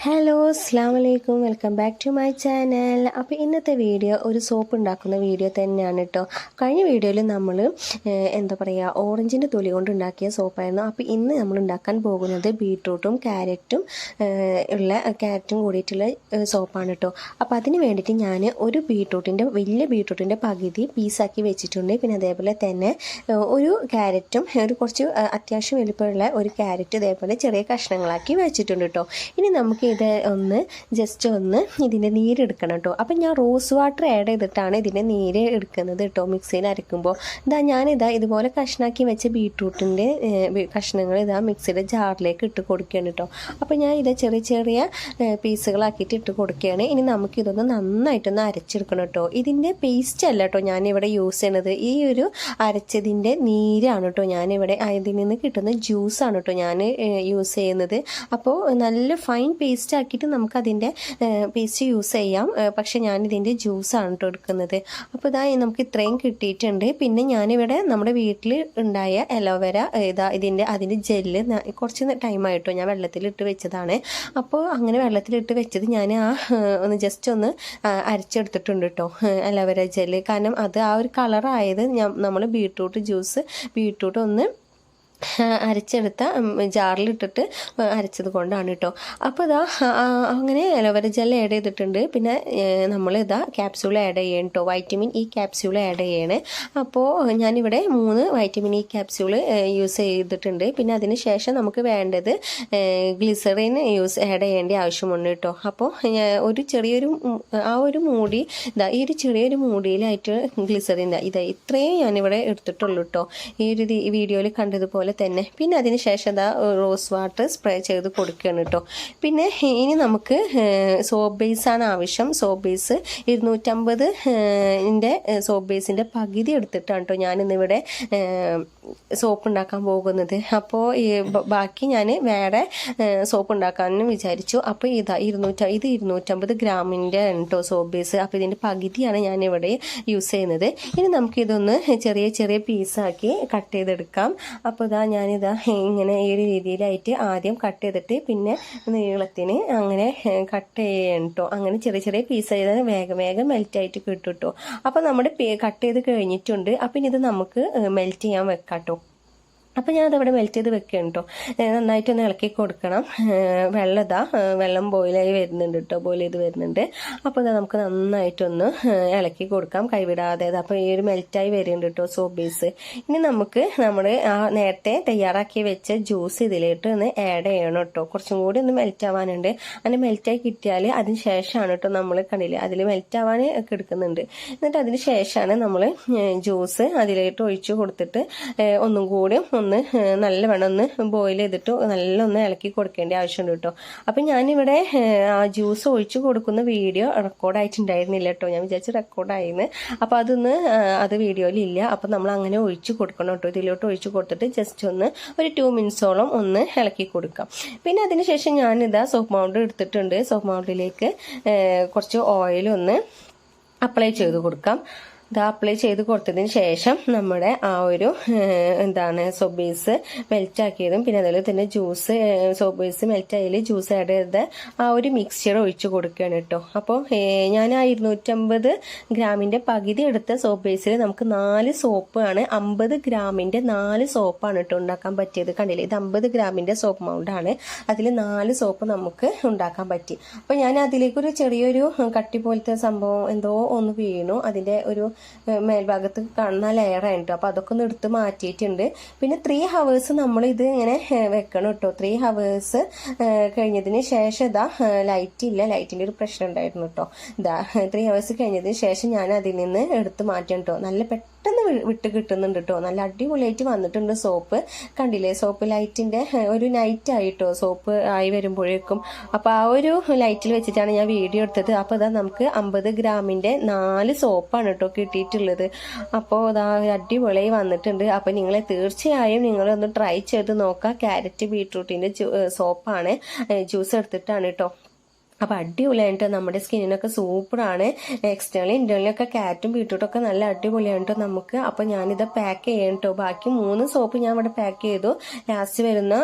Hello അസ്സാം വലൈക്കും welcome back to my channel അപ്പോൾ ഇന്നത്തെ വീഡിയോ ഒരു സോപ്പ് ഉണ്ടാക്കുന്ന വീഡിയോ തന്നെയാണ് കേട്ടോ കഴിഞ്ഞ വീഡിയോയിൽ നമ്മൾ എന്താ പറയുക ഓറഞ്ചിന്റെ തൊലി കൊണ്ട് ഉണ്ടാക്കിയ സോപ്പായിരുന്നു അപ്പോൾ ഇന്ന് നമ്മൾ ഉണ്ടാക്കാൻ പോകുന്നത് ബീട്രൂട്ടും ക്യാരറ്റും ഉള്ള ക്യാരറ്റും കൂടിയിട്ടുള്ള സോപ്പാണ് കേട്ടോ അപ്പോൾ അതിന് വേണ്ടിയിട്ട് ഞാൻ ഒരു ബീട്രൂട്ടിന്റെ വലിയ ബീട്രൂട്ടിന്റെ പകുതി പീസാക്കി വെച്ചിട്ടുണ്ട്. പിന്നെ അതേപോലെ തന്നെ ഒരു ക്യാരറ്റും ഒരു കുറച്ച് അത്യാവശ്യം വലുപ്പമുള്ള ഒരു ക്യാരറ്റ് ഇതേപോലെ ചെറിയ കഷ്ണങ്ങളാക്കി വെച്ചിട്ടുണ്ട് കേട്ടോ ഇനി നമുക്ക് ഇത് ഒന്ന് ജസ്റ്റ് ഒന്ന് ഇതിന്റെ നീര് എടുക്കണം കേട്ടോ അപ്പം ഞാൻ റോസ് വാട്ടർ ആഡ് ചെയ്തിട്ടാണ് ഇതിന്റെ നീര് എടുക്കുന്നത് കേട്ടോ മിക്സിയിൽ അരക്കുമ്പോൾ. ഇതാ ഞാനിതാ ഇതുപോലെ കഷ്ണാക്കി വെച്ച ബീട്രൂട്ടിന്റെ കഷ്ണങ്ങൾ ഇതാ മിക്സിയുടെ ജാറിലേക്ക് ഇട്ട് കൊടുക്കുകയാണ് കേട്ടോ അപ്പോൾ ഞാൻ ഇത് ചെറിയ ചെറിയ പീസുകളാക്കിയിട്ട് ഇട്ട് കൊടുക്കുകയാണ്. ഇനി നമുക്ക് ഇതൊന്ന് നന്നായിട്ടൊന്ന് അരച്ചെടുക്കണം കേട്ടോ ഇതിന്റെ പേസ്റ്റ് അല്ല കേട്ടോ ഞാനിവിടെ യൂസ് ചെയ്യണത്. ഈ ഒരു അരച്ചതിന്റെ നീരാണ് കേട്ടോ ഞാനിവിടെ ഇതിൽ നിന്ന് കിട്ടുന്ന ജ്യൂസാണ് കേട്ടോ ഞാൻ യൂസ് ചെയ്യുന്നത്. അപ്പോൾ നല്ല ഫൈൻ പേസ്റ്റ് ആക്കിയിട്ട് നമുക്കതിന്റെ പേസ്റ്റ് യൂസ് ചെയ്യാം. പക്ഷെ ഞാനിതിന്റെ ജ്യൂസാണ് കേട്ടോ എടുക്കുന്നത്. അപ്പോൾ ഇതാ നമുക്ക് ഇത്രയും കിട്ടിയിട്ടുണ്ട്. പിന്നെ ഞാനിവിടെ നമ്മുടെ വീട്ടിൽ ഉണ്ടായ അലോവേര ഇതാ ഇതിന്റെ അതിന്റെ ജെല്ല് കുറച്ച് ടൈമായിട്ടോ ഞാൻ വെള്ളത്തിലിട്ട് വെച്ചതാണ്. അപ്പോൾ അങ്ങനെ വെള്ളത്തിലിട്ട് വെച്ചത് ഞാൻ ആ ഒന്ന് ജസ്റ്റ് ഒന്ന് അരച്ചെടുത്തിട്ടുണ്ട് കേട്ടോ അലോവേര ജെല്ല് കാരണം അത് ആ ഒരു കളറായത് നമ്മൾ ബീട്രൂട്ട് ജ്യൂസ് ബീട്രൂട്ട് ഒന്ന് അരച്ചെടുത്ത ജാറിലിട്ടിട്ട് അരച്ചത് കൊണ്ടാണ് കേട്ടോ അപ്പോൾ ഇതാ അങ്ങനെ അലോവേര ജെൽ ആഡ് ചെയ്തിട്ടുണ്ട്. പിന്നെ നമ്മൾ ഇതാ ക്യാപ്സ്യൂൾ ആഡ് ചെയ്യണം കേട്ടോ വൈറ്റമിൻ ഇ ക്യാപ്സ്യൂൾ ആഡ് ചെയ്യണേ. അപ്പോൾ ഞാനിവിടെ മൂന്ന് വൈറ്റമിൻ ഇ ക്യാപ്സ്യൂൾ യൂസ് ചെയ്തിട്ടുണ്ട്. പിന്നെ അതിന് ശേഷം നമുക്ക് വേണ്ടത് ഗ്ലിസറിൻ യൂസ് ആഡ് ചെയ്യേണ്ട ആവശ്യമുണ്ട് കേട്ടോ അപ്പോൾ ഒരു ചെറിയൊരു ആ ഒരു മൂടി ഇതാ ഈ ഒരു ചെറിയൊരു മൂടിയിലായിട്ട് ഗ്ലിസറിൻ ഇതാ ഇത്രയും ഞാനിവിടെ എടുത്തിട്ടുള്ളൂ കേട്ടോ ഈ ഒരു വീഡിയോയിൽ കണ്ടതുപോലെ തന്നെ. പിന്നെ അതിന് ശേഷം ഇതാ റോസ് വാട്ടർ സ്പ്രേ ചെയ്ത് കൊടുക്കുകയാണ് കേട്ടോ പിന്നെ ഇനി നമുക്ക് സോപ്പ് ബേസ് ആണ് ആവശ്യം. സോപ്പ് ബേസ് ഇരുന്നൂറ്റമ്പത് ന്റെ സോപ്പ് ബേസിന്റെ പകുതി എടുത്തിട്ടാണ് കേട്ടോ ഞാനിന്നിവിടെ സോപ്പ് ഉണ്ടാക്കാൻ പോകുന്നത്. അപ്പോൾ ഈ ബാക്കി ഞാൻ വേറെ സോപ്പ് ഉണ്ടാക്കാനും വിചാരിച്ചു. അപ്പോൾ ഇതാ ഇരുന്നൂറ്റ ഇത് ഇരുന്നൂറ്റമ്പത് ഗ്രാമിന്റെ കേട്ടോ സോപ്പ് ബേസ് അപ്പോൾ ഇതിന്റെ പകുതിയാണ് ഞാൻ യൂസ് ചെയ്യുന്നത്. ഇനി നമുക്കിതൊന്ന് ചെറിയ ചെറിയ പീസാക്കി കട്ട് ചെയ്തെടുക്കാം. അപ്പോൾ ഇതാ ഞാനിതാ ഇങ്ങനെ ഈ ഒരു രീതിയിലായിട്ട് ആദ്യം കട്ട് ചെയ്തിട്ട് പിന്നെ നീളത്തിന് അങ്ങനെ കട്ട് ചെയ്യണം കേട്ടോ അങ്ങനെ ചെറിയ ചെറിയ പീസ് ചെയ്താൽ വേഗം വേഗം മെൽറ്റ് ആയിട്ട് കിട്ടും കേട്ടോ അപ്പോൾ നമ്മുടെ കട്ട് ചെയ്ത് കഴിഞ്ഞിട്ടുണ്ട്. അപ്പം ഇത് നമുക്ക് മെൽറ്റ് ചെയ്യാൻ വെക്കാം കേട്ടോ അപ്പോൾ ഞാൻ അതവിടെ മെൽറ്റ് ചെയ്ത് വെക്കുകയാണ് കേട്ടോ നന്നായിട്ടൊന്ന് ഇളക്കി കൊടുക്കണം. വെള്ളം ഇതാ വെള്ളം ബോയിലായി വരുന്നുണ്ട് കേട്ടോ ബോയിൽ ചെയ്ത് വരുന്നുണ്ട്. അപ്പോൾ ഇതാ നമുക്ക് നന്നായിട്ടൊന്ന് ഇളക്കി കൊടുക്കാം. കൈവിടാതെ അപ്പോൾ ഈ ഒരു മെൽറ്റായി വരുന്നുണ്ട് കേട്ടോ സോപ്പ് ബേസ് ഇനി നമുക്ക് നമ്മൾ ആ നേരത്തെ തയ്യാറാക്കി വെച്ച ജ്യൂസ് ഇതിലേക്ക് ഒന്ന് ആഡ് ചെയ്യണം കേട്ടോ കുറച്ചും കൂടി ഒന്ന് മെൽറ്റ് ആവാനുണ്ട്. അങ്ങനെ മെൽറ്റായി കിട്ടിയാൽ അതിന് ശേഷമാണ് കേട്ടോ നമ്മൾ കണ്ടില്ലേ? അതിൽ മെൽറ്റ് ആവാൻ ഒക്കെ എടുക്കുന്നുണ്ട് എന്നിട്ട് അതിന് ശേഷമാണ് നമ്മൾ ജ്യൂസ് അതിലേക്ക് ഒഴിച്ച് കൊടുത്തിട്ട് ഒന്നും കൂടി ഒന്ന് ഏഹ് നല്ലവണ്ണം ഒന്ന് ബോയിൽ ചെയ്തിട്ട് നല്ല ഒന്ന് ഇളക്കി കൊടുക്കേണ്ട ആവശ്യമുണ്ട് കേട്ടോ. അപ്പം ഞാനിവിടെ ജ്യൂസ് ഒഴിച്ചു കൊടുക്കുന്ന വീഡിയോ റെക്കോർഡായിട്ടുണ്ടായിരുന്നില്ല കേട്ടോ. ഞാൻ വിചാരിച്ച് റെക്കോർഡായിരുന്നു അപ്പോൾ അതൊന്ന് അത് വീഡിയോയിലില്ല. അപ്പം നമ്മൾ അങ്ങനെ ഒഴിച്ച് കൊടുക്കണം കേട്ടോ. ഇതിലോട്ട് ഒഴിച്ച് കൊടുത്തിട്ട് ജസ്റ്റ് ഒന്ന് ഒരു ടു മിനിറ്റ്സോളം ഒന്ന് ഇളക്കി കൊടുക്കാം. പിന്നെ അതിനുശേഷം ഞാനിതാ സോപ്പ് മൗണ്ട് എടുത്തിട്ടുണ്ട്. സോപ്പ് മൗണ്ടിലേക്ക് കുറച്ച് ഓയിലൊന്ന് ഒന്ന് അപ്ലൈ ചെയ്ത് കൊടുക്കാം. ഇത് അപ്ലൈ ചെയ്ത് കൊടുത്തതിന് ശേഷം നമ്മുടെ ആ ഒരു എന്താണ് സോബീസ് മെൽറ്റാക്കിയതും പിന്നെ അതുപോലെ തന്നെ ജ്യൂസ് സോബീസ് മെൽറ്റ് ആയാൽ ജ്യൂസ് ആഡ് ചെയ്ത് ആ ഒരു മിക്സ്ചർ ഒഴിച്ചു കൊടുക്കുകയാണ് കേട്ടോ. അപ്പോൾ ഞാൻ ആ ഇരുന്നൂറ്റമ്പത് ഗ്രാമിന്റെ പകുതി എടുത്ത സോബേസിൽ ബേസിൽ നമുക്ക് നാല് സോപ്പ് ആണ് അമ്പത് ഗ്രാമിന്റെ നാല് സോപ്പാണ് കേട്ടോ ഉണ്ടാക്കാൻ പറ്റിയത്. കണ്ടില്ലേ? ഇത് അമ്പത് ഗ്രാമിന്റെ സോപ്പ് മൗണ്ടാണ് അതിൽ നാല് സോപ്പ് നമുക്ക് ഉണ്ടാക്കാൻ പറ്റി. അപ്പോൾ ഞാൻ അതിലേക്കൊരു ചെറിയൊരു കട്ടി പോലത്തെ സംഭവം എന്തോ ഒന്ന് വീണു. അതിന്റെ ഒരു മേൽഭാഗത്ത് കാണുന്ന ലെയറാണ് കേട്ടോ അപ്പോൾ അതൊക്കെ ഒന്ന് എടുത്ത് മാറ്റിയിട്ടുണ്ട്. പിന്നെ ത്രീ ഹവേഴ്സ് ഇത് ഇങ്ങനെ വെക്കണം കേട്ടോ ത്രീ ഹവേഴ്സ് കഴിഞ്ഞതിന് ശേഷം ഇതാ ലൈറ്റ് ഇല്ല. ലൈറ്റിന്റെ ഒരു പ്രശ്നം ഉണ്ടായിരുന്നു കേട്ടോ ഇതാ ത്രീ ഹവേഴ്സ് കഴിഞ്ഞതിന് ശേഷം ഞാൻ അതിൽ നിന്ന് എടുത്ത് മാറ്റണം കേട്ടോ നല്ല പെട്ടെന്ന് വിട്ട് കിട്ടുന്നുണ്ട് കേട്ടോ നല്ല അടിപൊളിയായിട്ട് വന്നിട്ടുണ്ട് സോപ്പ്. കണ്ടില്ലേ? സോപ്പ് ലൈറ്റിന്റെ ഒരു നൈറ്റ് ആയിട്ടോ സോപ്പ് ആയി വരുമ്പോഴേക്കും. അപ്പോൾ ആ ഒരു ലൈറ്റിൽ വെച്ചിട്ടാണ് ഞാൻ വീഡിയോ എടുത്തത്. അപ്പോൾ ഇതാ നമുക്ക് അമ്പത് ഗ്രാമിന്റെ നാല് സോപ്പാണ് കേട്ടോ കിട്ടിയിട്ടുള്ളത്. അപ്പോൾ ഇതാ അടിപൊളിയായി വന്നിട്ടുണ്ട്. അപ്പോൾ നിങ്ങളെ തീർച്ചയായും നിങ്ങളൊന്ന് ട്രൈ ചെയ്ത് നോക്കുക ക്യാരറ്റ് ബീട്രൂട്ടിന്റെ സോപ്പാണ്. ജ്യൂസ് എടുത്തിട്ടാണ് കേട്ടോ അപ്പോൾ അടിപൊളിയായിട്ട് നമ്മുടെ സ്കിന്നിനൊക്കെ സൂപ്പറാണ്. എക്സ്റ്റേണലി ഇന്റേണലൊക്കെ കാറ്റും ബീട്രൂട്ടും ഒക്കെ നല്ല അടിപൊളിയായിട്ടോ നമുക്ക്. അപ്പോൾ ഞാനിത് പാക്ക് ചെയ്യണം ബാക്കി മൂന്ന് സോപ്പ് ഞാൻ ഇവിടെ പാക്ക് ചെയ്തു. ലാസ്റ്റ് വരുന്ന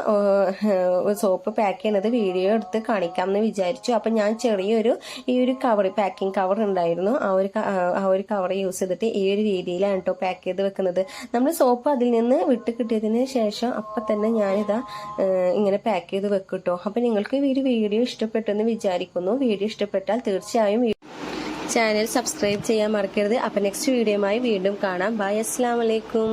സോപ്പ് പാക്ക് ചെയ്യുന്നത് വീഡിയോ എടുത്ത് കാണിക്കാം എന്ന് വിചാരിച്ചു. അപ്പോൾ ഞാൻ ചെറിയൊരു ഈ ഒരു കവർ പാക്കിംഗ് കവർ ഉണ്ടായിരുന്നു. ആ ഒരു ആ ഒരു കവർ യൂസ് ചെയ്തിട്ട് ഈ ഒരു രീതിയിലാണ് കേട്ടോ പാക്ക് ചെയ്ത് വെക്കുന്നത്. നമ്മൾ സോപ്പ് അതിൽ നിന്ന് വിട്ട് കിട്ടിയതിന് ശേഷം അപ്പം തന്നെ ഞാനിതാ ഇങ്ങനെ പാക്ക് ചെയ്ത് വെക്കും കേട്ടോ അപ്പം നിങ്ങൾക്ക് ഈ ഒരു വീഡിയോ ഇഷ്ടപ്പെട്ടെന്ന് വിചാരിക്കുന്നു വീഡിയോ ഇഷ്ടപ്പെട്ടാൽ തീർച്ചയായും ചാനൽ സബ്സ്ക്രൈബ് ചെയ്യാൻ മറക്കരുത്. അപ്പം നെക്സ്റ്റ് വീഡിയോയുമായി വീണ്ടും കാണാം. ബൈ അസ്സാം വലൈക്കും